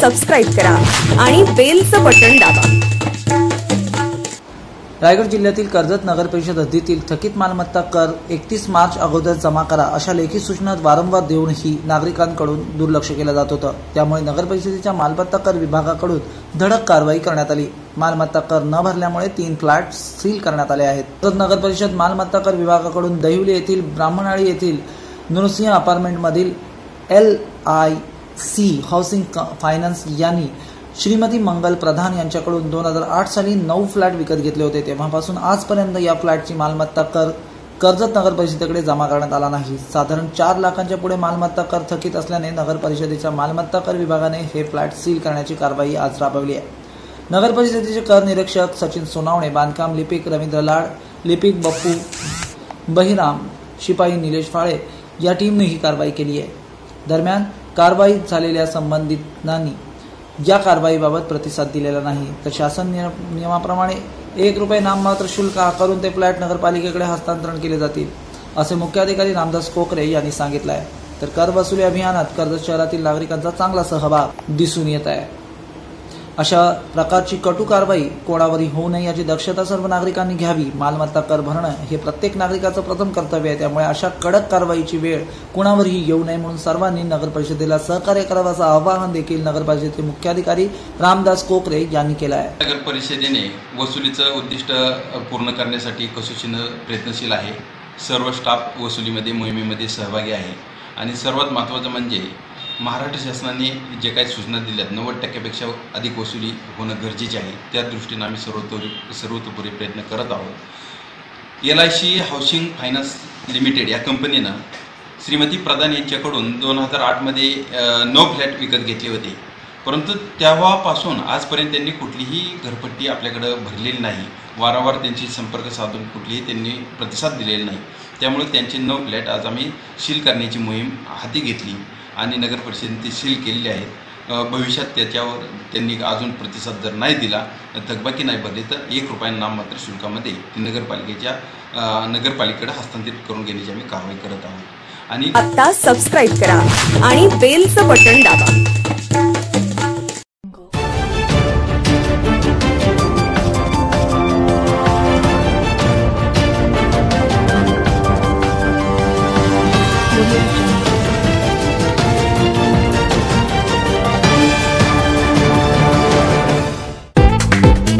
Subscribe करा आणि बेलचं button दाबा. रायगड जिल्ह्यातील कर्जत नगर परिषद हद्दीतील थकीत मालमत्ता कर एकतीस मार्च अगोदर जमा करा अशा लेखी सूचना वारंवार देऊनही नागरिकांकडून दुर्लक्ष केलं जात होतं. त्यामुळे नगर परिषदेच्या मालमत्ता कर विभागाकडून धडक कारवाई करण्यात आली. मालमत्ता कर न भरल्यामुळे तीन फ्लॅट सील करण्यात आले आहेत. तर नगर परिषद मालमत्ता कर विभागाकडून दहिवली येथील ब्राह्मणाळी येथील नृसिंह अपार्टमेंटमधील एल आय सी हाऊसिंग क- फायनान्स यांनी श्रीमती मंगल प्रधान यांच्याकडून दोन हजार आठ साली नऊ फ्लॅट विकत घेतले होते. तेव्हापासून आजपर्यंत या फ्लॅटची मालमत्ता कर कर्जत नगर परिषदेकडे जमा करण्यात आला नाही. साधारण चार लाखांच्या पुढे मालमत्ता कर थकीत असल्याने नगर परिषदेच्या मालमत्ता कर विभागाने हे फ्लॅट सील करण्याची कारवाई आज राबवली आहे. नगर परिषदेचे कर निरीक्षक सचिन सोनावणे बांधकाम लिपिक रवींद्र लाड लिपिक बप्पू बहिराम शिपाई निलेश फाळे या टीमने ही कारवाई केली आहे. दरम्यान कारवाई झालेल्या संबंधितांनी या कारवाईबाबत प्रतिसाद दिलेला नाही. तर शासन नियम- नियमाप्रमाणे एक रुपये नाममात्र शुल्क आकारून ते फ्लॅट नगरपालिकेकडे हस्तांतरण केले जातील असे मुख्याधिकारी रामदास कोकरे यांनी सांगितलं आहे तर कर वसुली अभियानात कर्जत शहरातील नागरिकांचा चांगला सहभाग दिसून येत आहे. अशा प्रकारची कटू कारवाई कोणावरही होऊ नये याची दक्षता सर्व नागरिकांनी घ्यावी. मालमत्ता कर भरणं हे प्रत्येक नागरिकाचं प्रथम कर्तव्य आहे. त्यामुळे अशा कडक कारवाईची वेळ कुणावरही येऊ नये म्हणून सर्वांनी नगर परिषदेला सहकार्य करावं असं आवाहन देखील नगर परिषदेचे मुख्याधिकारी रामदास कोकरे यांनी केलं आहे. नगर परिषदेने वसुलीचं उद्दिष्ट पूर्ण करण्यासाठी कसोशीनं प्रयत्नशील आहे. सर्व स्टाफ वसुलीमध्ये मोहिमेमध्ये सहभागी आहे. आणि सर्वात महत्त्वाचं म्हणजे महाराष्ट्र शासनाने जे काही सूचना दिल्यात नव्वद टक्क्यापेक्षा अधिक वसुली होणं गरजेचे आहे त्या दृष्टीनं आम्ही सर्वतोरी सर्वतोपरी प्रयत्न करत आहोत. L I C housing finance limited या कंपनीनं श्रीमती प्रधान यांच्याकडून दोन हजार आठमध्ये नऊ फ्लॅट विकत घेतले होते. परंतु तेव्हापासून आजपर्यंत त्यांनी कुठलीही घरपट्टी आपल्याकडं भरलेली नाही. वारंवार त्यांची संपर्क साधून कुठलीही त्यांनी प्रतिसाद दिलेला नाही. त्यामुळे त्यांचे नऊ फ्लॅट आज आम्ही सील करण्याची मोहीम हाती घेतली आणि नगर परिषदेने ती सील केलेली आहेत भविष्यात त्याच्यावर त्यांनी अजून प्रतिसाद जर नाही दिला थकबाकी नाही भरली तर एक रुपया नाममात्र शुल्कामध्ये ती नगरपालिकेच्या नगरपालिकेकडे हस्तांतरित करून घेण्याची आम्ही कारवाई करत आहोत. आणि आता सबस्क्राईब करा आणि बेलचं बटन दाबा.